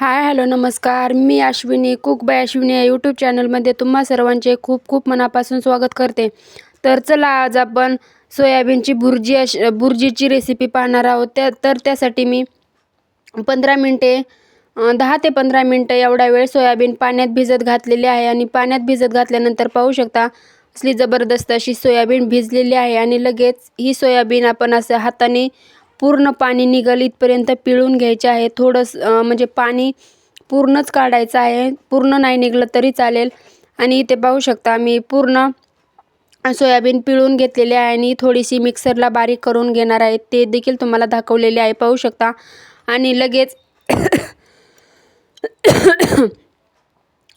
हाय hello नमस्कार. मी Ashwini cook by Ashwini या यूट्यूब चॅनलमध्ये तुम्हा सर्वांचे खूप खूप मनापासून स्वागत करते. तर चला आज आपण सोयाबीनची भुर्जी अश भुर्जीची रेसिपी पाहणार आहोत. त्या तर त्यासाठी मी पंधरा मिनटे दहा ते पंधरा मिनटं एवढा वेळ सोयाबीन पाण्यात भिजत घातलेली आहे आणि पाण्यात भिजत घातल्यानंतर पाहू शकता असली जबरदस्त अशी सोयाबीन भिजलेली आहे आणि लगेच ही सोयाबीन आपण असं हाताने पूर्ण पाणी निघल इथपर्यंत पिळून घ्यायचे आहे. थोडंसं म्हणजे पाणी पूर्णच काढायचं आहे. पूर्ण नाही निघलं तरी चालेल. आणि इथे पाहू शकता मी पूर्ण सोयाबीन पिळून घेतलेली आहे आणि थोडीशी मिक्सरला बारीक करून घेणार आहे. ते देखील तुम्हाला दाखवलेले आहे. पाहू शकता. आणि लगेच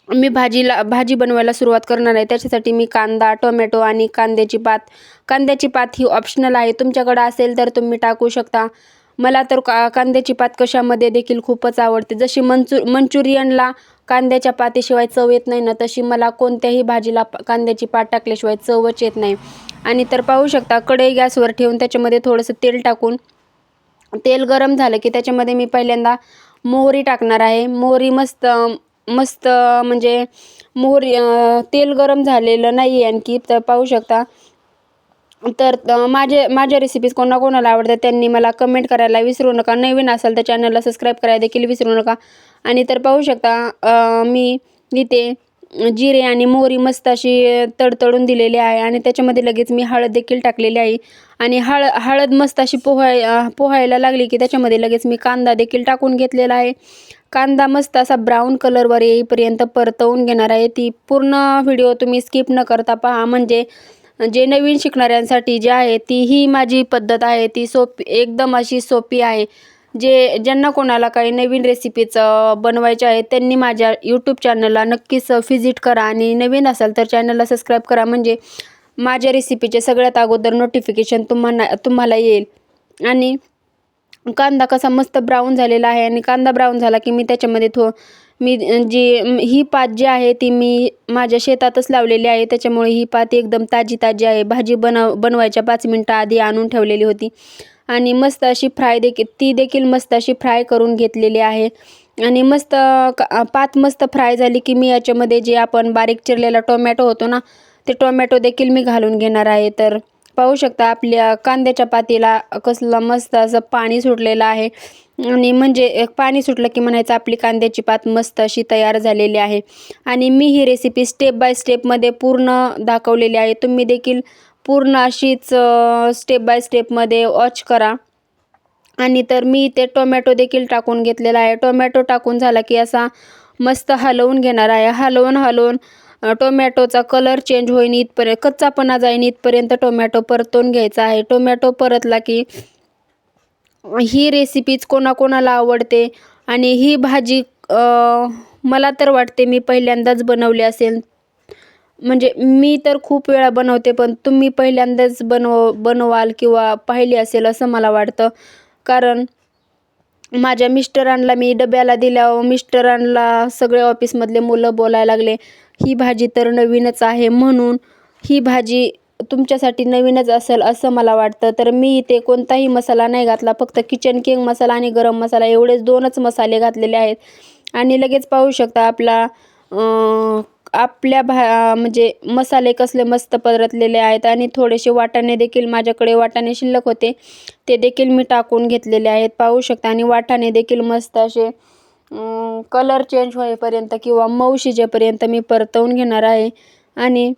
मी भाजीला भाजी बनवायला सुरुवात करणार आहे. त्याच्यासाठी मी कांदा टोमॅटो आणि कांद्याची पात कांद्याची पात ही ऑप्शनल आहे. तुमच्याकडं असेल तर तुम्ही टाकू शकता. मला तर का कांद्याची पात कशामध्ये देखील खूपच आवडते. जशी मंचू मंचुरियनला कांद्याच्या पातीशिवाय चव येत नाही ना तशी मला कोणत्याही भाजीला कांद्याची पात टाकल्याशिवाय चवच येत नाही. आणि तर पाहू शकता कढई गॅसवर ठेवून त्याच्यामध्ये थोडंसं तेल टाकून तेल गरम झालं की त्याच्यामध्ये मी पहिल्यांदा मोहरी टाकणार आहे. मोहरी मस्त मस्त म्हणजे मोहरी तेल गरम झालेलं नाही आहे आणखी तर पाहू शकता. तर माझे माझ्या रेसिपीज कोणाकोणाला आवडतात त्यांनी मला कमेंट करायला विसरू नका. नवीन असाल तर चॅनलला सबस्क्राईब करायला देखील विसरू नका. आणि तर पाहू शकता मी इथे जिरे आणि मोहरी मस्त अशी तडतडून दिलेली आहे. आणि त्याच्यामध्ये लगेच मी हळद देखील टाकलेली आहे. आणि हळ हळद मस्त अशी पोहाय पोहायला लागली की त्याच्यामध्ये लगेच मी कांदा देखील टाकून घेतलेला आहे. कांदा मस्त असा ब्राऊन कलरवर येईपर्यंत परतवून घेणार आहे. ती पूर्ण व्हिडिओ तुम्ही स्किप न करता पहा. म्हणजे जे नवीन शिकणाऱ्यांसाठी जे आहे ती ही माझी पद्धत आहे. ती सोपी एकदम अशी सोपी आहे. जे ज्यांना कोणाला काही नवीन रेसिपीज बनवायच्या आहेत त्यांनी माझ्या यूट्यूब चॅनलला नक्कीच व्हिजिट करा आणि नवीन असाल तर चॅनलला सबस्क्राईब करा. म्हणजे माझ्या रेसिपीचे सगळ्यात अगोदर नोटिफिकेशन तुम्हाला तुम्हाला येईल. आणि कांदा कसा मस्त ब्राऊन झालेला आहे आणि कांदा ब्राऊन झाला की मी त्याच्यामध्ये थो मी जी ही पात जी आहे ती मी माझ्या शेतातच लावलेली आहे. त्याच्यामुळे ही पात एकदम ताजी ताजी आहे. भाजी बनव बनवायच्या पाच मिनटं आधी आणून ठेवलेली होती. आणि मस्त अशी फ्राय देखील ती देखील मस्त अशी फ्राय करून घेतलेली आहे. आणि मस्त पात मस्त फ्राय झाली की मी याच्यामध्ये जे आपण बारीक चिरलेला टोमॅटो होतो ना ते टोमॅटो देखील मी घालून घेणार आहे. तर पाहू शकता आपल्या कांद्याच्या पातीला कसलं मस्त असं पाणी सुटलेलं आहे. आणि म्हणजे एक पाणी सुटलं की म्हणायचं आपली कांद्याची पात मस्त अशी तयार झालेली आहे. आणि मी ही रेसिपी स्टेप बाय स्टेपमध्ये पूर्ण दाखवलेली आहे. तुम्ही देखील पूर्ण अशीच स्टेप बाय स्टेपमध्ये वॉच करा. आणि तर मी इथे टोमॅटो देखील टाकून घेतलेला आहे. टोमॅटो टाकून झाला की असा मस्त हलवून घेणार आहे. हलवून हलवून टोमॅटोचा कलर चेंज होईन इथपर्यंत कच्चापणा जाईन इथपर्यंत टोमॅटो परतून घ्यायचा आहे. टोमॅटो परतला की ही रेसिपीज कोणाकोणाला आवडते आणि ही भाजी मला तर वाटते मी पहिल्यांदाच बनवली असेल. म्हणजे मी तर खूप वेळा बनवते पण तुम्ही पहिल्यांदाच बनव बनवाल किंवा पाहिली असेल असं मला वाटतं. कारण माझ्या मिस्टरांना मी डब्याला दिल्यावर मिस्टरांना सगळे ऑफिसमधले मुलं बोलायला लागले ही भाजी तर नवीनच आहे म्हणून ही भाजी तुमच्यासाठी नवीनच असेल असं मला वाटतं. तर मी इथे कोणताही मसाला नाही घातला फक्त किचन किंग मसाला आणि गरम मसाला एवढेच दोनच मसाले घातलेले आहेत. आणि लगेच पाहू शकता आपला आपल्या भा म्हणजे मसाले कसले मस्त परतलेले आहेत आणि थोडेसे वाटाणे देखील माझ्याकडे वाटाणे शिल्लक होते. ते देखील मी टाकून घेतलेले आहेत. पाहू शकता आणि वाटाणे देखील मस्त असे कलर चेंज होईपर्यंत किंवा मऊ शिजेपर्यंत मी परतवून घेणार आहे. आणि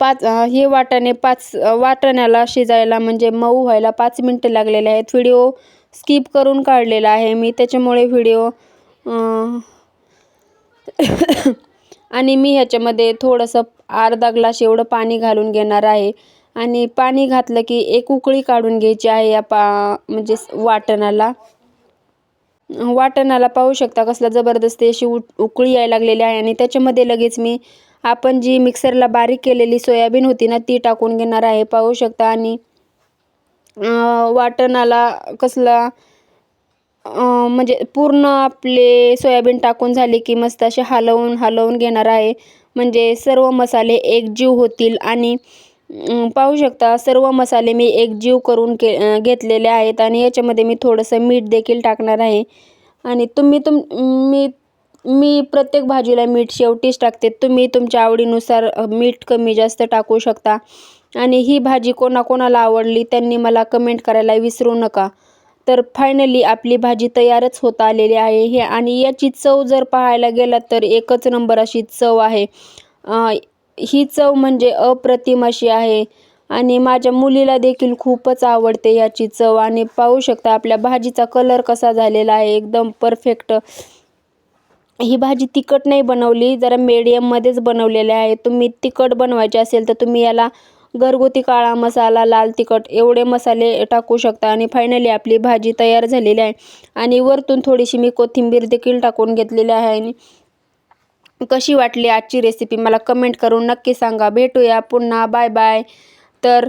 पाच हे वाटाणे पाच वाटाण्याला शिजायला म्हणजे मऊ व्हायला पाच मिनटं लागलेले आहेत. व्हिडिओ स्किप करून काढलेला आहे मी. त्याच्यामुळे व्हिडिओ आणि मी ह्याच्यामध्ये थोडंसं अर्धा ग्लास एवढं पाणी घालून घेणार आहे. आणि पाणी घातलं की एक उकळी काढून घ्यायची आहे या पा म्हणजे वाटणाला. वाटणाला पाहू शकता कसला जबरदस्ती अशी उ उकळी यायला लागलेली आहे. आणि त्याच्यामध्ये लगेच मी आपण जी मिक्सरला बारीक केलेली सोयाबीन होती ना ती टाकून घेणार आहे. पाहू शकता आणि वाटणाला कसला म्हणजे पूर्ण आपले सोयाबीन टाकून झाले की मस्त असे हलवून हलवून घेणार आहे. म्हणजे सर्व मसाले एकजीव होतील आणि पाहू शकता सर्व मसाले मी एकजीव करून के घेतलेले आहेत आणि याच्यामध्ये मी थोडंसं मीठ देखील टाकणार आहे. आणि तुम्ही तुम मी मी प्रत्येक भाजीला मीठ शेवटीच टाकते. तुम्ही तुमच्या आवडीनुसार मीठ कमी जास्त टाकू शकता. आणि ही भाजी कोणाकोणाला आवडली त्यांनी मला कमेंट करायला विसरू नका. तर फायनली आपली भाजी तयारच होत आलेली आहे हे. आणि याची चव जर पाहायला गेलात तर एकच नंबर अशी चव आहे. ही चव म्हणजे अप्रतिम अशी आहे. आणि माझ्या मुलीला देखील खूपच आवडते याची चव. आणि पाहू शकता आपल्या भाजीचा कलर कसा झालेला आहे. एकदम परफेक्ट ही भाजी तिखट नाही बनवली. जरा मीडियममध्येच बनवलेली आहे. तुम्ही तिखट बनवायची असेल तर तुम्ही याला घरगुती काळा मसाला लाल तिखट एवढे मसाले टाकू शकता आणि फायनली आपली भाजी तयार झालेली आहे. आणि वरतून थोडीशी मी कोथिंबीर देखील टाकून घेतलेली आहे. आणि कशी वाटली आजची रेसिपी मला कमेंट करून नक्की सांगा. भेटूया पुन्हा. बाय बाय तर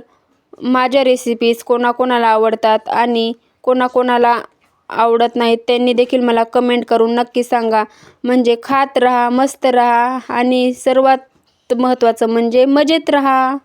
माझ्या रेसिपीज कोणाकोणाला आवडतात आणि कोणाकोणाला आवडत नाहीत त्यांनी देखील मला कमेंट करून नक्की सांगा. म्हणजे खात रहा मस्त रहा आणि सर्वात महत्त्वाचं म्हणजे मजेत रहा.